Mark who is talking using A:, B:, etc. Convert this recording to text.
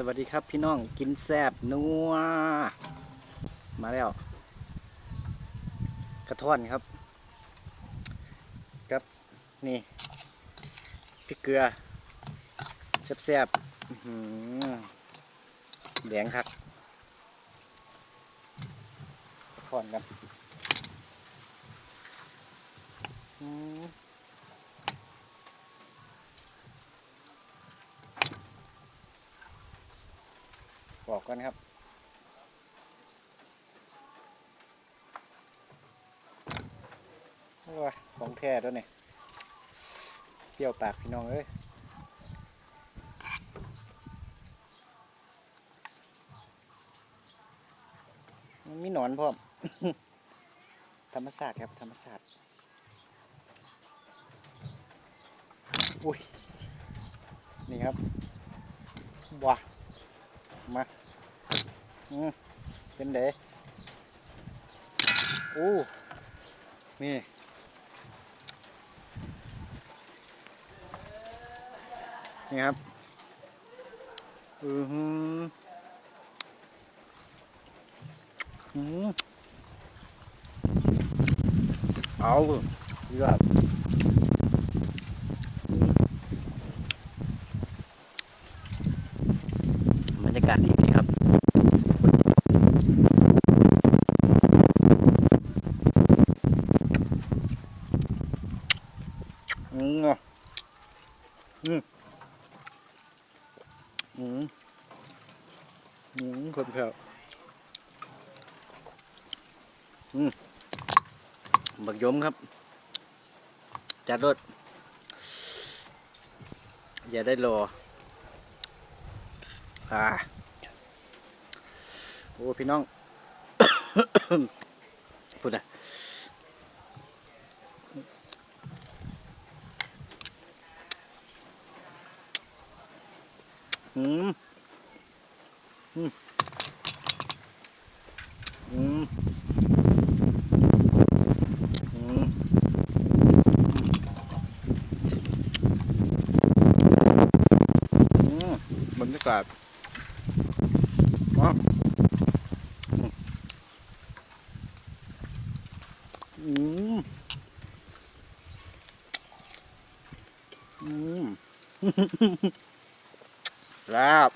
A: สวัสดีครับพี่น้องกินแซบนัวมาแล้ว กระท่อนครับกับนี่พริกเกลือแซบๆอื้อหือแดงคักกระท่อนกัน บอกกันครับโอ้ยของแท้ตัวนี้เที่ยวปากพี่น้องเอ้ยมันมีหนอนพร้อม ธรรมศาสตร์ครับ ธรรมศาสตร์อุ้ย นี่ครับว้า มาอืมเป็นเด๋อู้นี่นี่ครับอือหืออืมเอาเยอะบรรยากาศดีดีครับอืมอืมอืมอืมคนแผ่วอืมบักยมครับ จัดรถอย่าได้รออ่า โอ้พี่น้องพูดอะอืมอืมอืมอืมอืมบรรยากาศว้าว อืมอืมลาบ